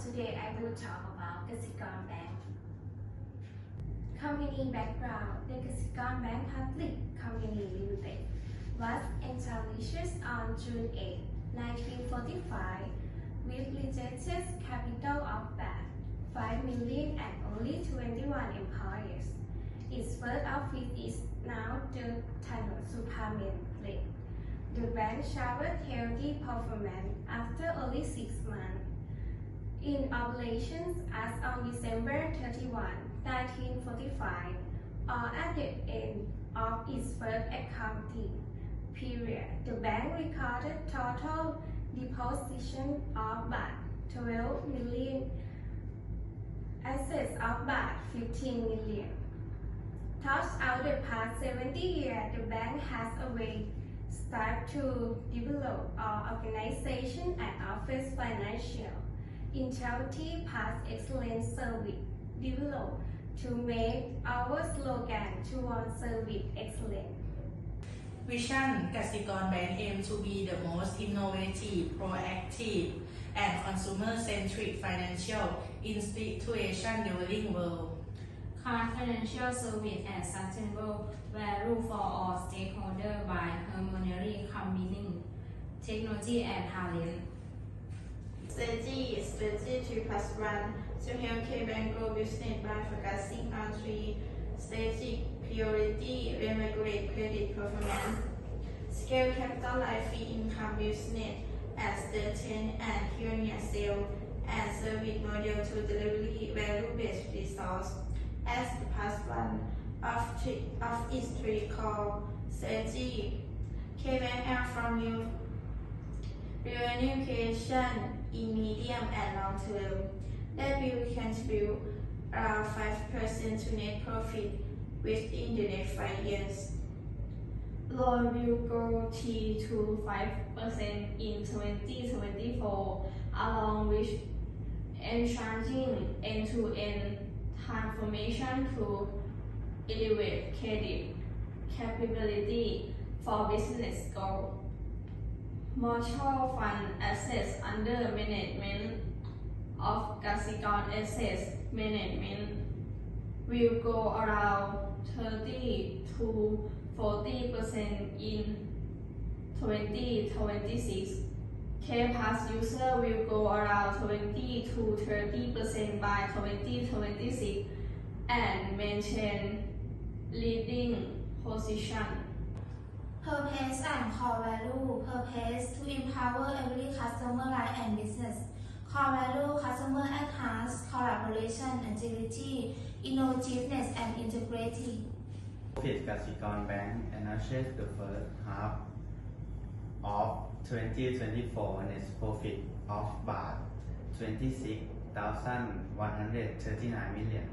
today I will talk about Kasikorn Bank. Company background The Kasikorn Bank Public Company Limited was established on June 8, 1945 with limited capital of about 5 million and only 21 employees. Its first office is now the Tanon Supamen Place. The bank showed healthy performance after only six months. In operations as of December 31, 1945, or uh, at the end of its first accounting period, the bank recorded total deposition of about 12 million, assets of about 15 million. Throughout the past 70 years, the bank has always start to develop our organization and office financial Integrity, past excellence service developed to make our slogan towards service excellence. Vision Kasikorn Bank aims to be the most innovative, proactive, and consumer-centric financial institution during world. Card financial service and sustainable value for all stakeholders by harmoniously combining technology and talent. Strategy Strategy 3 plus 1 to help K-Bank business by focusing on three strategic priority reinvigorate credit performance, scale capital light fee income business as the 10 and pioneer sale and service model to delivery value-based resource as the past one of, three, of its three core strategy. Aim from new revenue creation in medium and long term that will contribute around 5% to net profit within the next five years. Loan will grow T to 5% in 2024, along with enhancing end-to-end transformation to elevate credit capability for business growth. Mutual fund assets under management of Kasikorn Assets Management will go around 30 to 40 percent in 2026. K Pass user will go around 20 to 30 percent by 2026 and maintain leading position. Purpose and core value. Purpose to empower every customer life and business. Core value customer enhance collaboration, agility, innovativeness and integrity. Profit Kasikorn Bank announces the first half of 2024 net profit of baht 26,139 million.